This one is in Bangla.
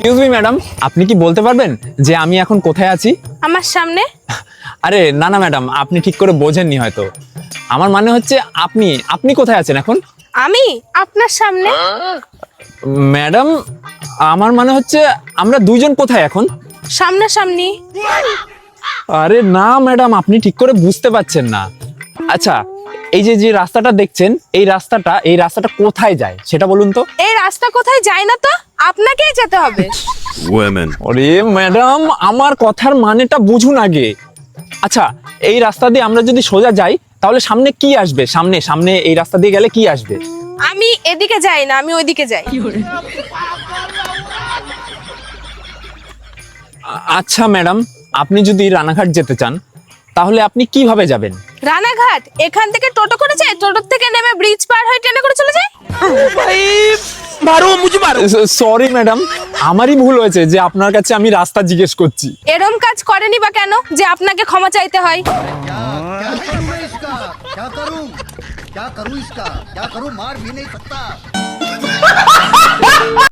এক্সকিউজ মি ম্যাডাম আপনি কি বলতে পারবেন যে আমি এখন কোথায় আছি? আমার সামনে? আরে না না ম্যাডাম আপনি ঠিক করে বোঝেননি হয়তো। আমার মানে হচ্ছে আপনি আপনি কোথায় আছেন এখন? আমি? আপনার সামনে? ম্যাডাম আমার মানে হচ্ছে আমরা দুইজন কোথায় এখন? সামনাসামনি। আরে না ম্যাডাম আপনি ঠিক করে বুঝতে পারছেন না। আচ্ছা এই যে যে রাস্তাটা দেখছেন এই রাস্তাটা এই রাস্তাটা কোথায় যায়? সেটা বলুন তো। এই রাস্তা কোথায় যায় না তো? আপনাকেই যেতে হবে. আরে ম্যাডাম আমার কথার মানেটা বুঝুন আগে। আচ্ছা এই রাস্তা দিয়ে আমরা যদি সোজা যাই তাহলে সামনে কি আসবে? সামনে সামনে এই রাস্তা দিয়ে গেলে কি আসবে? আমি এদিকে যাই না আমি ওইদিকে যাই। আচ্ছা ম্যাডাম আপনি যদি রানাঘাট যেতে চান তাহলে আপনি কিভাবে যাবেন রানাঘাট এখান থেকে টোটো করে যায় টোটোর থেকে নেমে ব্রিজ পার হয়ে ট্রেনে করে চলে যায় সরি ম্যাডাম আমারই ভুল হয়েছে যে আপনার কাছে আমি রাস্তা জিজ্ঞেস করছি এরম কাজ করেনি বা কেন যে আপনাকে ক্ষমা চাইতে হয় क्या करूं क्या करूं इसका क्या करूं मार भी नहीं सकता